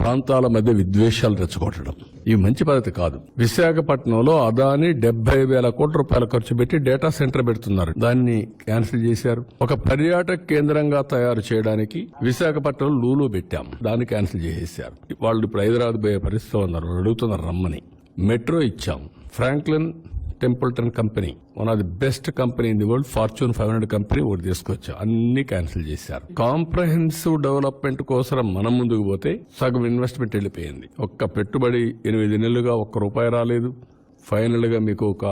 ప్రాంతాల మధ్య విద్వేషాలు రెచ్చగొట్టడం. ఇవి మంచి పద్ధతి కాదు. విశాఖపట్నంలో అదాని డెబ్బై వేల కోట్ల రూపాయలు ఖర్చు పెట్టి డేటా సెంటర్ పెడుతున్నారు. దాన్ని క్యాన్సిల్ చేశారు. ఒక పర్యాటక కేంద్రంగా తయారు చేయడానికి విశాఖపట్నం లూలు పెట్టాం. దాన్ని క్యాన్సిల్ చేసేసారు వాళ్ళు ఇప్పుడు హైదరాబాద్ పోయే పరిస్థితి ఉన్నారు. అడుగుతున్నారు రమ్మని. మెట్రో ఇచ్చాం. Franklin Templeton company one of the best company in the world fortune five hundred company ఒకటి తీసుకొచ్చా అన్ని క్యాన్సిల్ చేశారు. కాంప్రహెన్సివ్ డెవలప్మెంట్ కోసం మనం ముందుకు పోతే సగం ఇన్వెస్ట్మెంట్ వెళ్ళిపోయింది. ఒక్క పెట్టుబడి ఎనిమిది నెలలుగా ఒక్క రూపాయి రాలేదు. ఫైనల్గా మీకు ఒక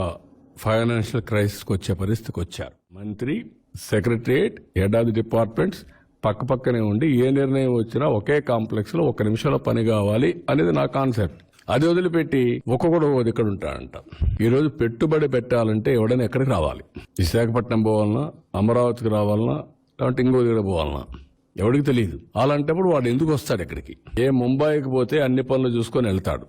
ఫైనాన్షియల్ క్రైసిస్కి వచ్చే పరిస్థితికి వచ్చారు. మంత్రి secretariat head of the departments పక్క పక్కనే ఉండి ఏ నిర్ణయం వచ్చినా ఒకే కాంప్లెక్స్లో ఒక నిమిషంలో పని కావాలి అనేది నా కాన్సెప్ట్ అది వదిలిపెట్టి ఒక్కొక్కడు ఇక్కడ ఉంటాడంట. ఈరోజు పెట్టుబడి పెట్టాలంటే ఎవడైనా ఎక్కడికి రావాలి? విశాఖపట్నం పోవాలన్నా అమరావతికి రావాలన్నా లేదంటే ఇంకో దగ్గర పోవాలన్నా? ఎవడికి తెలియదు అలాంటప్పుడు వాడు ఎందుకు వస్తాడు ఇక్కడికి ఏ ముంబైకి పోతే అన్ని పనులు చూసుకొని వెళ్తాడు.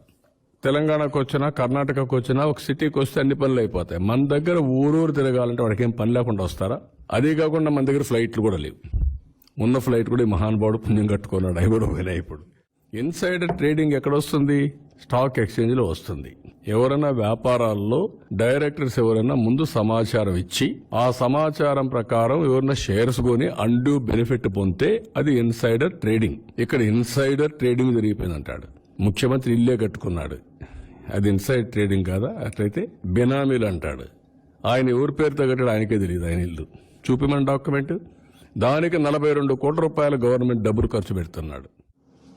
తెలంగాణకు వచ్చినా కర్ణాటకకు వచ్చినా ఒక సిటీకి వస్తే అన్ని పనులు అయిపోతాయి. మన దగ్గర ఊరూరు తిరగాలంటే వాడికి ఏం పని లేకుండా వస్తారా? అదే కాకుండా మన దగ్గర ఫ్లైట్లు కూడా లేవు. ఉన్న ఫ్లైట్ కూడా ఈ మహానుభావుడు పుణ్యం కట్టుకున్నాడు. అవి కూడా పోయినాయి ఇప్పుడు. ఇన్సైడర్ ట్రేడింగ్ ఎక్కడ వస్తుంది స్టాక్ ఎక్స్చేంజ్లో వస్తుంది. ఎవరైనా వ్యాపారాల్లో డైరెక్టర్స్ ఎవరైనా ముందు సమాచారం ఇచ్చి ఆ సమాచారం ప్రకారం ఎవరైనా షేర్స్ కొని అండ్యూ బెనిఫిట్ పొందితే అది ఇన్సైడర్ ట్రేడింగ్. ఇక్కడ ఇన్సైడర్ ట్రేడింగ్ జరిగిపోయింది అంటాడు ముఖ్యమంత్రి ఇల్లే కట్టుకున్నాడు. అది ఇన్సైడ్ ట్రేడింగ్ కాదా? అట్లయితే బెనామీలు అంటాడు. ఆయన ఎవరి పేరుతో కట్టాడు ఆయనకే తెలియదు ఆయన ఇల్లు. చూపిమని డాక్యుమెంట్? దానికి నలభై రెండు కోట్ల రూపాయల గవర్నమెంట్ డబ్బులు ఖర్చు పెడుతున్నాడు.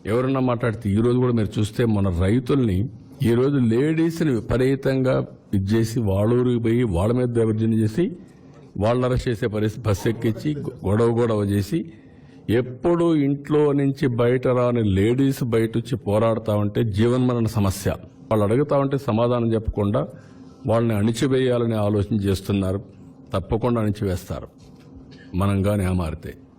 ఎవరన్నా మాట్లాడితే ఈ రోజు కూడా మీరు చూస్తే మన రైతుల్ని ఈ రోజు లేడీస్ని విపరీతంగా ఇది చేసి వాళ్ళ ఊరికి పోయి వాళ్ళ మీద దౌర్జన్యం చేసి వాళ్ళని అరెస్ట్ చేసే పరిస్థితి బస్సు ఎక్కించి గొడవ గొడవ చేసి ఎప్పుడు ఇంట్లో నుంచి బయట రాని లేడీస్ బయట వచ్చి పోరాడుతూ ఉంటే జీవన్మరణ సమస్య. వాళ్ళు అడుగుతా ఉంటే సమాధానం చెప్పకుండా వాళ్ళని అణిచివేయాలని ఆలోచన చేస్తున్నారు. తప్పకుండా అణిచివేస్తారు. మనం కానీ ఆ మారితే.